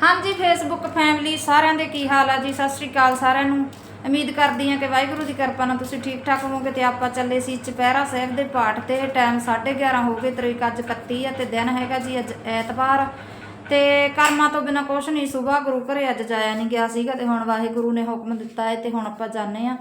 ਹਾਂਜੀ Facebook family ਸਾਰਿਆਂ ਦੇ ਕੀ ਹਾਲ ਆ ਜੀ? ਸਤਿ ਸ੍ਰੀ ਅਕਾਲ ਸਾਰਿਆਂ ਨੂੰ। ਉਮੀਦ ਕਰਦੀ ਹਾਂ ਕਿ ਵਾਹਿਗੁਰੂ ਦੀ ਕਿਰਪਾ ਨਾਲ ਤੁਸੀਂ ਠੀਕ ਠਾਕ ਹੋਵੋਗੇ ਤੇ ਆਪਾਂ ਚੱਲੇ ਸੀ ਚੁਪਹਿਰਾ ਸਾਹਿਬ ਦੇ ਪਾਠ ਤੇ। ਟਾਈਮ 11:30 ਹੋ ਗਏ, ਤਰੀਕ ਅੱਜ 31 ਆ ਤੇ ਦਿਨ ਹੈਗਾ ਜੀ ਅੱਜ ਐਤਵਾਰ। ਤੇ ਕਰਮਾਂ ਤੋਂ ਬਿਨਾ ਕੁਛ ਨਹੀਂ ਸਵੇਰ ਗੁਰੂ ਘਰੇ ਅੱਜ ਜਾਇਆ ਨਹੀਂ ਗਿਆ ਸੀਗਾ ਤੇ ਹੁਣ ਵਾਹਿਗੁਰੂ ਨੇ ਹੁਕਮ ਦਿੱਤਾ ਹੈ ਤੇ ਹੁਣ ਆਪਾਂ ਜਾਣੇ ਆ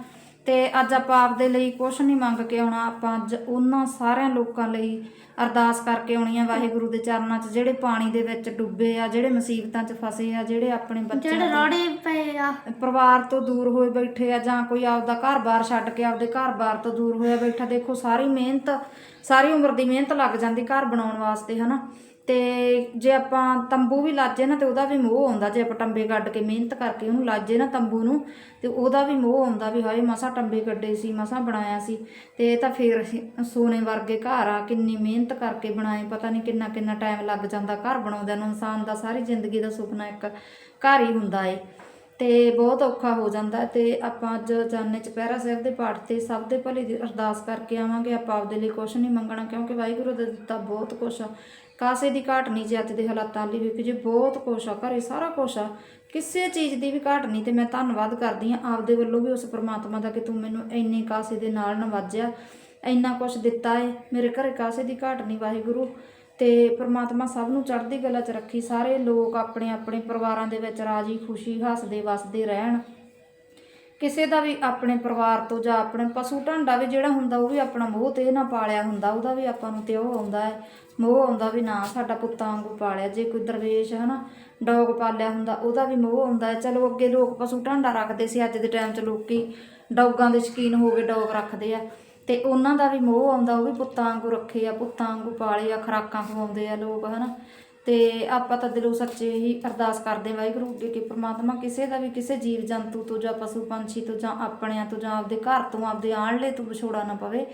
ਤੇ ਅੱਜ ਆਪਾਂ ਆਪਦੇ ਲਈ ਕੁਛ ਨਹੀਂ ਮੰਗ ਕੇ ਆਉਣਾ। ਆਪਾਂ ਅੱਜ ਉਹਨਾਂ ਸਾਰਿਆਂ ਲੋਕਾਂ ਲਈ ਅਰਦਾਸ ਕਰਕੇ ਆਉਣੀ ਆ ਵਾਹਿਗੁਰੂ ਦੇ ਚਰਨਾਂ 'ਚ ਜਿਹੜੇ ਪਾਣੀ ਦੇ ਵਿੱਚ ਡੁੱਬੇ ਆ ਜਿਹੜੇ ਮੁਸੀਬਤਾਂ 'ਚ ਫਸੇ ਆ ਜਿਹੜੇ ਆਪਣੇ ਬੱਚਿਆਂ ਜਿਹੜੇ ਰੋੜੇ ਪਏ ਆ। ਪਰਿਵਾਰ ਤੋਂ ਦੂਰ ਹੋਏ ਬੈਠੇ ਆ ਜਾਂ ਕੋਈ ਆਪਦਾ ਘਰ-ਬਾਰ ਛੱਡ ਕੇ ਆਪਦੇ ਘਰ-ਬਾਰ ਤੋਂ ਦੂਰ ਹੋਇਆ ਬੈਠਾ ਦੇਖੋ ਸਾਰੀ ਮਿਹਨਤ ਸਾਰੀ ਉਮਰ ਦੀ ਮਿਹਨਤ ਲੱਗ ਜਾਂਦੀ ਘਰ ਬਣਾਉਣ ਵਾਸਤੇ, ਹਨਾ? ਤੇ ਜੇ ਆਪਾਂ ਤੰਬੂ ਵੀ ਲਾਜੇ ਨਾ, ਤੇ ਉਹਦਾ ਵੀ ਮੋਹ ਆਉਂਦਾ। ਜੇ ਆਪਾਂ ਟੰਬੇ ਕੱਢ ਕੇ ਮਿਹਨਤ ਕਰਕੇ ਉਹਨੂੰ ਲਾਜੇ ਨਾ ਤੰਬੂ ਨੂੰ, ਤੇ ਉਹਦਾ ਵੀ ਮੋਹ ਆਉਂਦਾ ਵੀ ਹਾਏ, ਮਸਾ ਟੰਬੇ ਕੱਢੇ ਸੀ, ਮਸਾ ਬਣਾਇਆ ਸੀ। ਤੇ ਇਹ ਤਾਂ ਫੇਰ ਸੋਨੇ ਵਰਗੇ ਘਰ ਆ, ਕਿੰਨੀ ਮਿਹਨਤ ਕਰਕੇ ਬਣਾਏ, ਪਤਾ ਨਹੀਂ ਕਿੰਨਾ ਕਿੰਨਾ ਟਾਈਮ ਲੱਗ ਜਾਂਦਾ ਘਰ ਬਣਾਉਂਦਿਆਂ ਨੂੰ। ਇਨਸਾਨ ਦਾ ਸਾਰੀ ਜ਼ਿੰਦਗੀ ਦਾ ਸੁਪਨਾ ਇੱਕ ਘਰ ਹੀ ਹੁੰਦਾ ਏ। ਤੇ ਬਹੁਤ ਔਖਾ ਹੋ ਜਾਂਦਾ ਹੈ ਤੇ ਆਪਾਂ ਅੱਜ ਜਾਣੇ ਚੁਪਹਿਰਾ ਸਾਹਿਬ ਦੇ ਪਾਠ ਤੇ ਸਭ ਦੇ ਭਲੇ ਦੀ ਅਰਦਾਸ ਕਰਕੇ ਆਵਾਂਗੇ। ਆਪਾਂ ਆਪਦੇ ਲਈ ਕੁਝ ਨਹੀਂ ਮੰਗਣਾ ਕਿਉਂਕਿ ਵਾਹਿਗੁਰੂ ਦਾ ਦਿੱਤਾ ਬਹੁਤ ਕੁਛ ਆ। ਕਾਸੇ ਦੀ ਘਾਟ ਨਹੀਂ ਜੇ ਅੱਜ ਦੇ ਹਾਲਾਤਾਂ ਲਈ ਵੀ ਜੇ ਬਹੁਤ ਕੁਛ ਆ, ਘਰੇ ਸਾਰਾ ਕੁਛ ਆ, ਕਿਸੇ ਚੀਜ਼ ਦੀ ਵੀ ਘਾਟ ਨਹੀਂ ਤੇ ਮੈਂ ਧੰਨਵਾਦ ਕਰਦੀ ਆ ਆਪਦੇ ਵੱਲੋਂ ਵੀ ਉਸ ਪ੍ਰਮਾਤਮਾ ਦਾ ਕਿ ਤੂੰ ਮੈਨੂੰ ਇੰਨੇ ਕਾਸੇ ਦੇ ਨਾਲ ਨਵਾਜਿਆ, ਇੰਨਾ ਕੁਛ ਦਿੱਤਾ ਏ। ਮੇਰੇ ਘਰੇ ਕਾਸੇ ਦੀ ਘਾਟ ਨਹੀਂ ਵਾਹਿਗੁਰੂ। ਤੇ ਪ੍ਰਮਾਤਮਾ ਸਭ ਨੂੰ ਚੜ੍ਹਦੀ ਕਲਾ 'ਚ ਰੱਖੀ, ਸਾਰੇ ਲੋਕ ਆਪਣੇ ਆਪਣੇ ਪਰਿਵਾਰਾਂ ਦੇ ਵਿੱਚ ਰਾਜੀ, ਖੁਸ਼ੀ, ਹੱਸਦੇ, ਵਸਦੇ ਰਹਿਣ। ਕਿਸੇ ਦਾ ਵੀ ਆਪਣੇ ਪਰਿਵਾਰ ਤੋਂ ਜਾਂ ਆਪਣੇ ਪਸ਼ੂ ਢਾਂਡਾ ਵੀ ਜਿਹੜਾ ਹੁੰਦਾ, ਉਹ ਵੀ ਆਪਣਾ ਮੋਹ ਤੇ ਨਾ ਪਾਲਿਆ ਹੁੰਦਾ, ਉਹਦਾ ਵੀ ਆਪਾਂ ਨੂੰ ਤੇ ਉਹ ਆਉਂਦਾ ਹੈ। ਮੋਹ ਆਉਂਦਾ ਵੀ ਨਾ, ਸਾਡਾ ਪੁੱਤਾਂ ਵਾਂਗੂ ਪਾਲਿਆ, ਜੇ ਕੋਈ ਦਰਵੇਸ਼ ਹਨਾ ਡੌਗ ਪਾਲਿਆ ਹੁੰਦਾ, ਉਹਦਾ ਵੀ ਮੋਹ ਆਉਂਦਾ ਹੈ। ਚਲੋ ਅੱਗੇ ਲੋਕ ਪਸ਼ੂ ਢਾਂਡਾ ਰੱਖਦੇ ਸੀ, ਅੱਜ ਦੇ ਟਾਈਮ 'ਚ ਲੋਕੀ ਡੌਗਾਂ ਦੇ ਸ਼ੌਕੀਨ ਹੋ ਗਏ ਡੌਗ ਰੱਖਦੇ ਆ। ਤੇ ਉਹਨਾਂ ਦਾ ਵੀ ਮੋਹ ਆਉਂਦਾ, ਉਹ ਵੀ ਪੁੱਤਾਂ ਵਾਂਗੂ ਰੱਖੇ ਆ, ਪੁੱਤਾਂ ਵਾਂਗੂ ਪਾਲੇ ਆ, ਖਰਾਕਾਂ ਖਵਾਉਂਦੇ ਆ ਲੋਕ, ਹਨਾ। ਤੇ ਆਪਾਂ ਤਾਂ ਦਿਲੋਂ ਸੱਚੇ ਹੀ ਅਰਦਾਸ ਕਰਦੇ ਵਾਹਿਗੁਰੂ ਅੱਗੇ ਕਿ ਪ੍ਰਮਾਤਮਾ, ਕਿਸੇ ਦਾ ਵੀ ਕਿਸੇ ਜੀਵ ਜੰਤੂ ਤੋਂ ਜਾਂ ਪਸ਼ੂ ਪੰਛੀ ਤੋਂ ਜਾਂ ਆਪਣਿਆਂ ਤੋਂ ਜਾਂ ਆਪਦੇ ਘਰ ਤੋਂ ਆਪਦੇ ਆਣਲੇ ਤੋਂ ਵਿਛੋੜਾ ਨਾ ਪਵੇ।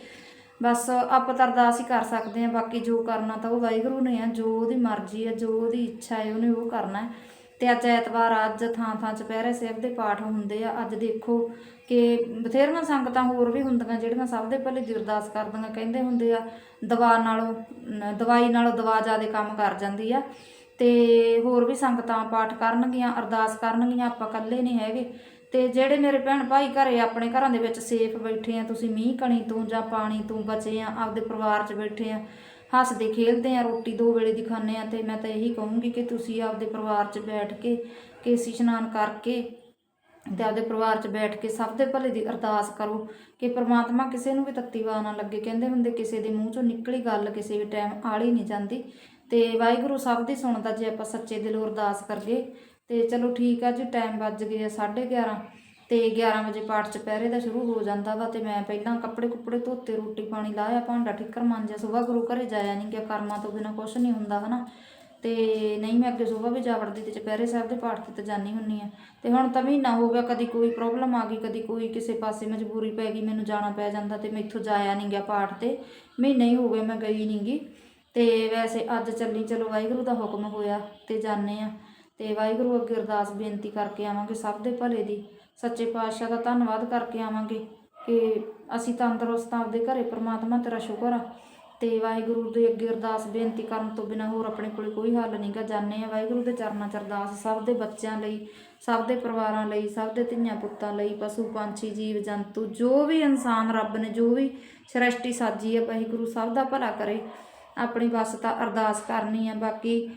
ਬਸ ਆਪਾਂ ਤਾਂ ਅਰਦਾਸ ਹੀ ਕਰ ਸਕਦੇ ਹਾਂ, ਬਾਕੀ ਜੋ ਕਰਨਾ ਤਾਂ ਉਹ ਵਾਹਿਗੁਰੂ ਨੇ ਆ, ਜੋ ਉਹਦੀ ਮਰਜ਼ੀ ਹੈ ਜੋ ਉਹਦੀ ਇੱਛਾ ਹੈ, ਉਹਨੇ ਉਹ ਕਰਨਾ ਹੈ। ਤੇ ਅੱਜ ਐਤਵਾਰ, ਅੱਜ ਥਾਂ ਥਾਂ ਚੁਪਹਿਰੇ ਸਾਹਿਬ ਦੇ ਪਾਠ ਹੁੰਦੇ ਆ। ਅੱਜ ਦੇਖੋ ਕਿ ਬਥੇਰੀਆਂ ਸੰਗਤਾਂ ਹੋਰ ਵੀ ਹੁੰਦੀਆਂ ਜਿਹੜੀਆਂ ਸਭ ਦੇ ਭਲੇ ਦੀ ਅਰਦਾਸ ਕਰਦੀਆਂ, ਕਹਿੰਦੇ ਹੁੰਦੇ ਆ, ਦਵਾ ਨਾਲੋਂ ਦਵਾਈ ਨਾਲੋਂ ਦਵਾ ਜ਼ਿਆਦਾ ਕੰਮ ਕਰ ਜਾਂਦੀ ਆ। ਤੇ ਹੋਰ ਵੀ ਸੰਗਤਾਂ ਪਾਠ ਕਰਨਗੀਆਂ, ਅਰਦਾਸ ਕਰਨਗੀਆਂ, ਆਪਾਂ ਇਕੱਲੇ ਨਹੀਂ ਹੈਗੇ। ਤੇ ਜਿਹੜੇ ਮੇਰੇ ਭੈਣ ਭਾਈ ਘਰੇ ਆਪਣੇ ਘਰਾਂ ਦੇ ਵਿੱਚ ਸੇਫ ਬੈਠੇ ਆ, ਤੁਸੀਂ ਮੀਂਹ ਕਣੀ ਤੋਂ ਜਾਂ ਪਾਣੀ ਤੋਂ ਬਚੇ ਆ, ਆਪਦੇ ਪਰਿਵਾਰ 'ਚ ਬੈਠੇ ਆ ਹੱਸਦੇ ਖੇਲਦੇ ਆ, ਰੋਟੀ ਦੋ ਵੇਲੇ ਦੀ ਖਾਂਦੇ ਆ ਤੇ ਮੈਂ ਤਾਂ ਇਹੀ ਕਹੂੰਗੀ ਕਿ ਤੁਸੀਂ ਆਪਦੇ ਪਰਿਵਾਰ 'ਚ ਬੈਠ ਕੇ ਕੇਸੀ ਇਸ਼ਨਾਨ ਕਰਕੇ ਤੇ ਆਪਦੇ ਪਰਿਵਾਰ 'ਚ ਬੈਠ ਕੇ ਸਭ ਦੇ ਭਲੇ ਦੀ ਅਰਦਾਸ ਕਰੋ ਕਿ ਪ੍ਰਮਾਤਮਾ ਕਿਸੇ ਨੂੰ ਵੀ ਤੱਤੀ ਵਾ ਨਾ ਲੱਗੇ। ਕਹਿੰਦੇ ਹੁੰਦੇ, ਕਿਸੇ ਦੇ ਮੂੰਹ 'ਚੋਂ ਨਿਕਲੀ ਗੱਲ ਕਿਸੇ ਵੀ ਟਾਈਮ ਆਲੀ ਨਹੀਂ ਜਾਂਦੀ। ਤੇ ਵਾਹਿਗੁਰੂ ਸਭ ਦੀ ਸੁਣਦਾ ਜੇ ਆਪਾਂ ਸੱਚੇ ਦਿਲੋਂ ਅਰਦਾਸ ਕਰਗੇ ਤੇ ਚਲੋ ਠੀਕ ਆ ਜੀ ਟਾਈਮ ਵੱਜ ਗਏ ਆ 11:30 ਤੇ 11 ਵਜੇ ਪਾਠ ਚੁਪਹਿਰੇ ਦਾ ਸ਼ੁਰੂ ਹੋ ਜਾਂਦਾ ਵਾ ਤੇ ਮੈਂ ਪਹਿਲਾਂ ਕੱਪੜੇ ਕੁੱਪੜੇ ਧੋਤੇ, ਰੋਟੀ ਪਾਣੀ ਲਾਇਆ, ਭਾਂਡਾ ਠਿੱਕਰ ਮਾਂਜਿਆ, ਸੁਬਾਹ ਗੁਰੂ ਘਰੇ ਜਾਇਆ ਨਹੀਂ ਗਿਆ, ਕਰਮਾਂ ਤੋਂ ਬਿਨਾ ਕੁਝ ਨਹੀਂ ਹੁੰਦਾ ਹਨਾ। ਤੇ ਨਹੀਂ ਮੈਂ ਅੱਗੇ ਸੁਬਾਹ ਵੀ ਜਾ ਵੜਦੀ ਤੇ ਚੁਪਹਿਰੇ ਸਾਹਿਬ ਦੇ ਪਾਠ ਤੇ ਤਾਂ ਜਾਣੀ ਹੁੰਨੀ ਆ। ਤੇ ਹੁਣ ਤਾਂ ਮਹੀਨਾ ਹੋ ਗਿਆ, ਕਦੀ ਕੋਈ ਪ੍ਰੋਬਲਮ ਆ ਗਈ, ਕਦੀ ਕੋਈ ਕਿਸੇ ਪਾਸੇ ਮਜਬੂਰੀ ਪੈ ਗਈ, ਮੈਨੂੰ ਜਾਣਾ ਪੈ ਜਾਂਦਾ ਤੇ ਇੱਥੋਂ ਜਾਇਆ ਨਹੀਂ ਗਿਆ ਪਾਠ ਤੇ। ਮਹੀਨਾ ਹੀ ਹੋ ਗਿਆ, ਮੈਂ ਗਈ ਨਹੀਂ ਗੀ। ਤੇ ਵੈਸੇ ਅੱਜ ਚੱਲੀ, ਚਲੋ ਵਾਹਿਗੁਰੂ ਦਾ ਹੁਕਮ ਹੋਇਆ ਤੇ ਜਾਣੇ ਆ। ਤੇ ਵਾਹਿਗੁਰੂ ਅੱਗੇ ਅਰਦਾਸ ਬੇਨਤੀ ਕਰਕੇ ਆਵਾਂਗੇ ਸਭ ਦੇ ਭਲੇ ਦੀ। ਸੱਚੇ ਪਾਤਸ਼ਾਹ ਦਾ ਧੰਨਵਾਦ ਕਰਕੇ ਆਵਾਂਗੇ ਕਿ ਅਸੀਂ ਤੰਦਰੁਸਤ ਆਪਦੇ ਘਰੇ ਪ੍ਰਮਾਤਮਾ ਤੇਰਾ ਸ਼ੁਕਰ ਆ। ਤੇ ਵਾਹਿਗੁਰੂ ਦੇ ਅੱਗੇ ਅਰਦਾਸ ਬੇਨਤੀ ਕਰਨ ਤੋਂ ਬਿਨਾ ਹੋਰ ਆਪਣੇ ਕੋਲੇ ਕੋਈ ਹੱਲ ਨਹੀਂਗਾ ਜਾਣੇ ਆ ਵਾਹਿਗੁਰੂ ਦੇ ਚਰਨਾਂ 'ਚ ਅਰਦਾਸ, ਸਭ ਦੇ ਬੱਚਿਆਂ ਲਈ, ਸਭ ਦੇ ਪਰਿਵਾਰਾਂ ਲਈ, ਸਭ ਦੇ ਧੀਆਂ ਪੁੱਤਾਂ ਲਈ, ਪਸ਼ੂ ਪੰਛੀ, ਜੀਵ ਜੰਤੂ, ਜੋ ਵੀ ਇਨਸਾਨ ਰੱਬ ਨੇ, ਜੋ ਵੀ ਸ੍ਰਿਸ਼ਟੀ ਸਾਜੀ ਹੈ, ਵਾਹਿਗੁਰੂ ਸਭ ਦਾ ਭਲਾ ਕਰੇ। ਆਪਣੀ ਬਸ ਤਾਂ ਅਰਦਾਸ ਕਰਨੀ ਆ, ਬਾਕੀ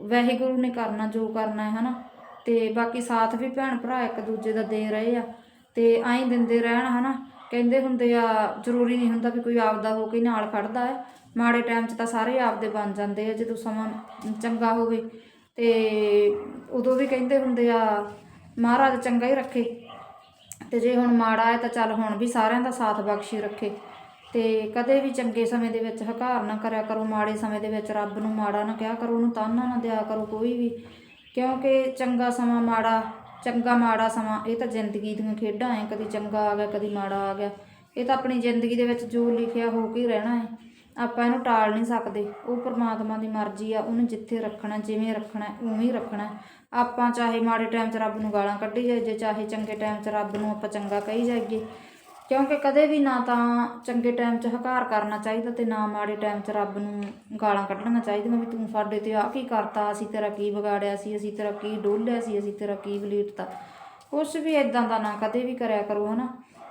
ਵਾਹਿਗੁਰੂ ਨੇ ਕਰਨਾ ਜੋ ਕਰਨਾ ਹੈ, ਹਨਾ? ਤੇ ਬਾਕੀ ਸਾਥ ਵੀ ਭੈਣ ਭਰਾ ਇੱਕ ਦੂਜੇ ਦਾ ਦੇ ਰਹੇ ਆ। ਤੇ ਐਂ ਦਿੰਦੇ ਰਹਿਣ ਹਨਾ। ਕਹਿੰਦੇ ਹੁੰਦੇ ਆ, ਜ਼ਰੂਰੀ ਨਹੀਂ ਹੁੰਦਾ ਵੀ ਕੋਈ ਆਪਦਾ ਹੋ ਕੇ ਨਾਲ ਖੜਦਾ ਹੈ। ਮਾੜੇ ਟਾਈਮ 'ਚ ਤਾਂ ਸਾਰੇ ਆਪਦੇ ਬਣ ਜਾਂਦੇ ਆ, ਜਦੋਂ ਸਮਾਂ ਚੰਗਾ ਹੋਵੇ। ਤੇ ਉਦੋਂ ਵੀ ਕਹਿੰਦੇ ਹੁੰਦੇ ਆ, ਮਹਾਰਾਜ ਚੰਗਾ ਹੀ ਰੱਖੇ। ਤੇ ਜੇ ਹੁਣ ਮਾੜਾ ਹੈ ਤਾਂ ਚੱਲ ਹੁਣ ਵੀ ਸਾਰਿਆਂ ਦਾ ਸਾਥ ਬਖਸ਼ੀ ਰੱਖੇ। ਤੇ ਕਦੇ ਵੀ ਚੰਗੇ ਸਮੇਂ ਦੇ ਵਿੱਚ ਹਕਾਰ ਨਾ ਕਰਿਆ ਕਰੋ। ਮਾੜੇ ਸਮੇਂ ਦੇ ਵਿੱਚ ਰੱਬ ਨੂੰ ਮਾੜਾ ਨਾ ਕਿਹਾ ਕਰੋ। ਉਹਨੂੰ ਤਾਨਾ ਨਾ ਦਿਆ ਕਰੋ ਕੋਈ ਵੀ। ਕਿਉਂਕਿ ਚੰਗਾ ਸਮਾਂ ਮਾੜਾ, ਚੰਗਾ ਮਾੜਾ ਸਮਾਂ, ਇਹ ਤਾਂ ਜ਼ਿੰਦਗੀ ਦੀਆਂ ਖੇਡਾਂ ਐ, ਕਦੀ ਚੰਗਾ ਆ ਗਿਆ, ਕਦੀ ਮਾੜਾ ਆ ਗਿਆ। ਇਹ ਤਾਂ ਆਪਣੀ ਜ਼ਿੰਦਗੀ ਦੇ ਵਿੱਚ ਜੋ ਲਿਖਿਆ ਹੋ ਕੇ ਰਹਿਣਾ ਹੈ ਆਪਾਂ ਇਹਨੂੰ ਟਾਲ ਨਹੀਂ ਸਕਦੇ। ਉਹ ਪ੍ਰਮਾਤਮਾ ਦੀ ਮਰਜ਼ੀ ਆ, ਉਹਨੂੰ ਜਿੱਥੇ ਰੱਖਣਾ, ਜਿਵੇਂ ਰੱਖਣਾ, ਉਵੇਂ ਹੀ ਰੱਖਣਾ। ਆਪਾਂ ਚਾਹੇ ਮਾੜੇ ਟਾਈਮ 'ਚ ਰੱਬ ਨੂੰ ਗਾਲਾਂ ਕੱਢੀ ਜਾਈਏ, ਚਾਹੇ ਚੰਗੇ ਟਾਈਮ 'ਚ ਰੱਬ ਨੂੰ ਆਪਾਂ ਚੰਗਾ ਕਹੀ ਜਾਈਏ। ਕਿਉਂਕਿ ਕਦੇ ਵੀ ਨਾ ਤਾਂ ਚੰਗੇ ਟਾਈਮ 'ਚ ਹਕਾਰ ਕਰਨਾ ਚਾਹੀਦਾ ਤੇ ਨਾ ਮਾੜੇ ਟਾਈਮ 'ਚ ਰੱਬ ਨੂੰ ਗਾਲਾਂ ਕੱਢਣੀਆਂ ਚਾਹੀਦੀਆਂ ਵੀ ਤੂੰ ਸਾਡੇ ਤੇ ਆ ਕੀ ਕਰਤਾ, ਅਸੀਂ ਤੇਰਾ ਕੀ ਵਿਗਾੜਿਆ ਸੀ, ਅਸੀਂ ਤੇਰਾ ਕੀ ਡੋਲਿਆ ਸੀ, ਅਸੀਂ ਤੇਰਾ ਕੀ ਵਲੀਟਤਾ। ਕੁਛ ਵੀ ਇਦਾਂ ਦਾ ਨਾ ਕਦੇ ਵੀ ਕਰਿਆ ਕਰੋ, ਹਨਾ।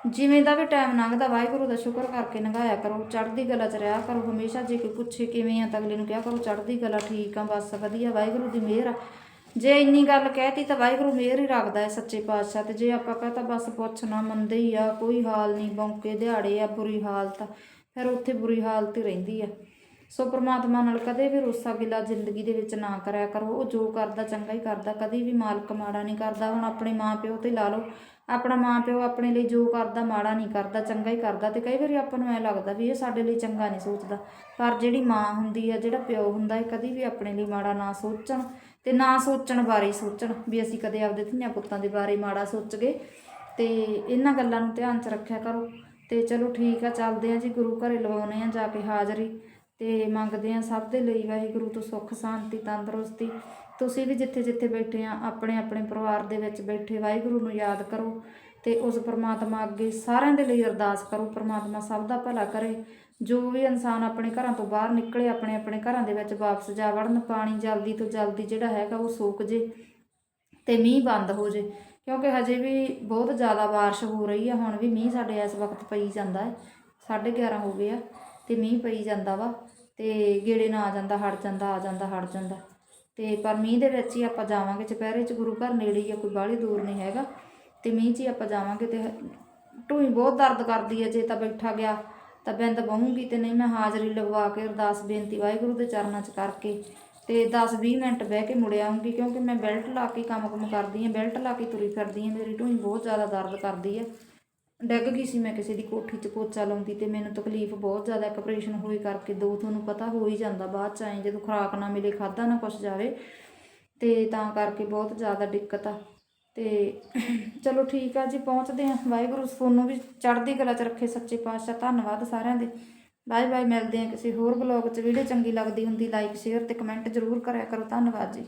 ਜਿਵੇਂ ਦਾ ਵੀ ਟਾਈਮ ਲੰਘਦਾ, ਵਾਹਿਗੁਰੂ ਦਾ ਸ਼ੁਕਰ ਕਰਕੇ ਲੰਘਾਇਆ ਕਰੋ, ਚੜ੍ਹਦੀ ਕਲਾ 'ਚ ਰਿਹਾ ਕਰੋ। ਹਮੇਸ਼ਾ ਜੇ ਕੋਈ ਪੁੱਛੇ ਕਿਵੇਂ ਆ, ਤਾਂ ਅਗਲੇ ਨੂੰ ਕਿਹਾ ਕਰੋ, ਚੜ੍ਹਦੀ ਕਲਾ ਠੀਕ ਆ, ਬਸ ਵਧੀਆ, ਵਾਹਿਗੁਰੂ ਦੀ ਮਿਹਰ ਆ। ਜੇ ਇੰਨੀ ਗੱਲ ਕਹਿਤੀ ਤਾਂ ਵਾਹਿਗੁਰੂ ਮਿਹਰ ਹੀ ਰੱਖਦਾ ਹੈ ਸੱਚੇ ਪਾਤਸ਼ਾਹ ਤੇ। ਜੇ ਆਪਾਂ ਕਹਤਾ ਬਸ ਪੁੱਛ ਨਾ ਮੰਨਦੇ ਹੀ ਆ, ਕੋਈ ਹਾਲ ਨਹੀਂ, ਬੌਂਕੇ ਦਿਹਾੜੇ ਆ, ਬੁਰੀ ਹਾਲਤ ਆ, ਫਿਰ ਉੱਥੇ ਬੁਰੀ ਹਾਲਤ ਹੀ ਰਹਿੰਦੀ ਆ। ਸੋ ਪ੍ਰਮਾਤਮਾ ਨਾਲ ਕਦੇ ਵੀ ਰੋਸਾ ਗਿਲਾ ਜ਼ਿੰਦਗੀ ਦੇ ਵਿੱਚ ਨਾ ਕਰਿਆ ਕਰੋ। ਉਹ ਜੋ ਕਰਦਾ ਚੰਗਾ ਹੀ ਕਰਦਾ, ਕਦੇ ਵੀ ਮਾਲਕ ਮਾੜਾ ਨਹੀਂ ਕਰਦਾ। ਹੁਣ ਆਪਣੇ ਮਾਂ ਪਿਓ ਤੇ ਲਾ ਲਓ, ਆਪਣਾ ਮਾਂ ਪਿਓ ਆਪਣੇ ਲਈ ਜੋ ਕਰਦਾ, ਮਾੜਾ ਨਹੀਂ ਕਰਦਾ, ਚੰਗਾ ਹੀ ਕਰਦਾ ਤੇ ਕਈ ਵਾਰੀ ਆਪਾਂ ਨੂੰ ਐ ਲੱਗਦਾ ਵੀ ਇਹ ਸਾਡੇ ਲਈ ਚੰਗਾ ਨਹੀਂ ਸੋਚਦਾ। ਪਰ ਜਿਹੜੀ ਮਾਂ ਹੁੰਦੀ ਆ, ਜਿਹੜਾ ਪਿਓ ਹੁੰਦਾ ਹੈ ਕਦੇ ਵੀ ਆਪਣੇ ਲਈ ਮਾੜਾ ਨਾ ਸੋਚਣ। ਤੇ ਨਾ ਸੋਚਣ ਬਾਰੇ ਸੋਚਣ ਵੀ ਅਸੀਂ ਕਦੇ ਆਪਦੇ ਧੀਆਂ ਪੁੱਤਾਂ ਦੇ ਬਾਰੇ ਮਾੜਾ ਸੋਚ ਗਏ। ਤੇ ਇਹਨਾਂ ਗੱਲਾਂ ਨੂੰ ਧਿਆਨ 'ਚ ਰੱਖਿਆ ਕਰੋ। ਤੇ ਚਲੋ ਠੀਕ ਆ, ਚੱਲਦੇ ਆ ਜੀ, ਗੁਰੂ ਘਰੇ ਲਵਾਉਨੇ ਆ ਜਾ ਕੇ ਹਾਜ਼ਰੀ। ਤੇ ਮੰਗਦੇ ਆ ਸਭ ਦੇ ਲਈ, ਵਾਹਿਗੁਰੂ ਤੋਂ ਸੁੱਖ, ਸ਼ਾਂਤੀ, ਤੰਦਰੁਸਤੀ। ਤੁਸੀਂ ਵੀ ਜਿੱਥੇ ਜਿੱਥੇ ਬੈਠੇ ਆ ਆਪਣੇ ਆਪਣੇ ਪਰਿਵਾਰ ਦੇ ਵਿੱਚ ਬੈਠੇ, ਵਾਹਿਗੁਰੂ ਨੂੰ ਯਾਦ ਕਰੋ। ਤੇ ਉਸ ਪ੍ਰਮਾਤਮਾ ਅੱਗੇ ਸਾਰਿਆਂ ਦੇ ਲਈ ਅਰਦਾਸ ਕਰੋ, ਪ੍ਰਮਾਤਮਾ ਸਭ ਦਾ ਭਲਾ ਕਰੇ। ਜੋ ਵੀ ਇਨਸਾਨ ਆਪਣੇ ਘਰਾਂ ਤੋਂ ਬਾਹਰ ਨਿਕਲੇ, ਆਪਣੇ ਆਪਣੇ ਘਰਾਂ ਦੇ ਵਿੱਚ ਵਾਪਸ ਜਾ ਵੜਨ, ਪਾਣੀ ਜਲਦੀ ਤੋਂ ਜਲਦੀ ਜਿਹੜਾ ਹੈਗਾ ਉਹ ਸੋਕ ਜੇ ਤੇ ਮੀਂਹ ਬੰਦ ਹੋ ਜੇ। ਕਿਉਂਕਿ ਹਜੇ ਵੀ ਬਹੁਤ ਜ਼ਿਆਦਾ ਬਾਰਿਸ਼ ਹੋ ਰਹੀ ਆ, ਹੁਣ ਵੀ ਮੀਂਹ ਸਾਡੇ ਇਸ ਵਕਤ ਪਈ ਜਾਂਦਾ ਹੈ। 11:30 ਹੋ ਗਏ ਆ ਤੇ ਮੀਂਹ ਪਈ ਜਾਂਦਾ ਵਾ ਤੇ ਗੇੜੇ ਨਾ ਆ ਜਾਂਦਾ ਹਟ ਜਾਂਦਾ, ਆ ਜਾਂਦਾ ਹਟ ਜਾਂਦਾ। ਤੇ ਪਰ ਮੀਂਹ ਦੇ ਵਿੱਚ ਹੀ ਆਪਾਂ ਜਾਵਾਂਗੇ, ਚੁਪਹਿਰੇ ਚ ਗੁਰੂ ਘਰ ਨੇੜੇ ਹੀ ਆ, ਕੋਈ ਬਾਹਲੀ ਦੂਰ ਨਹੀਂ ਹੈਗਾ। ਤੇ ਮੀਂਹ 'ਚ ਹੀ ਆਪਾਂ ਜਾਵਾਂਗੇ ਤੇ ਢੂਈ ਬਹੁਤ ਦਰਦ ਕਰਦੀ ਹੈ ਜੇ ਤਾਂ ਬੈਠਾ ਗਿਆ ਤਾਂ ਬਿੰਦ ਬਹੂੰਗੀ ਤੇ ਨਹੀਂ ਮੈਂ ਹਾਜ਼ਰੀ ਲਗਵਾ ਕੇ ਅਰਦਾਸ ਬੇਨਤੀ ਵਾਹਿਗੁਰੂ ਦੇ ਚਰਨਾਂ 'ਚ ਕਰਕੇ ਤੇ 10-20 ਮਿੰਟ ਬਹਿ ਕੇ ਮੁੜ ਆਉਂਗੀ ਕਿਉਂਕਿ ਮੈਂ ਬੈਲਟ ਲਾ ਕੇ ਕੰਮ ਕੁਮ ਕਰਦੀ ਹਾਂ ਬੈਲਟ ਲਾ ਕੇ ਤੁਰੀ ਫਿਰਦੀ ਹਾਂ ਮੇਰੀ ਢੂਈ ਬਹੁਤ ਜ਼ਿਆਦਾ ਦਰਦ ਕਰਦੀ ਹੈ ਡਿੱਗ ਗਈ ਸੀ ਮੈਂ ਕਿਸੇ ਦੀ ਕੋਠੀ 'ਚ ਪੋਚਾ ਲਾਉਂਦੀ ਤੇ ਮੈਨੂੰ ਤਕਲੀਫ ਬਹੁਤ ਜ਼ਿਆਦਾ ਇੱਕ ਆਪਰੇਸ਼ਨ ਹੋਈ ਕਰਕੇ ਦੋ ਤੁਹਾਨੂੰ ਪਤਾ ਹੋ ਹੀ ਜਾਂਦਾ ਬਾਅਦ 'ਚ ਆਏ ਜਦੋਂ ਖੁਰਾਕ ਨਾ ਮਿਲੇ ਖਾਦਾ ਨਾ ਕੁਛ ਜਾਵੇ ਤੇ ਤਾਂ ਕਰਕੇ ਬਹੁਤ ਜ਼ਿਆਦਾ ਦਿੱਕਤ ਆ। ਤੇ ਚਲੋ ਠੀਕ ਆ ਜੀ, ਪਹੁੰਚਦੇ ਆ ਵਾਹਿਗੁਰੂ ਤੁਹਾਨੂੰ ਵੀ ਚੜ੍ਹਦੀ ਕਲਾ 'ਚ ਰੱਖੇ ਸੱਚੇ ਪਾਤਸ਼ਾਹ, ਧੰਨਵਾਦ ਸਾਰਿਆਂ ਦੇ। ਬਾਏ ਬਾਏ, ਮਿਲਦੇ ਆ ਕਿਸੇ ਹੋਰ ਬਲੌਗ 'ਚ। ਵੀਡੀਓ ਚੰਗੀ ਲੱਗਦੀ ਹੁੰਦੀ ਲਾਈਕ ਸ਼ੇਅਰ ਤੇ ਕਮੈਂਟ ਜ਼ਰੂਰ ਕਰਿਆ ਕਰੋ। ਧੰਨਵਾਦ ਜੀ।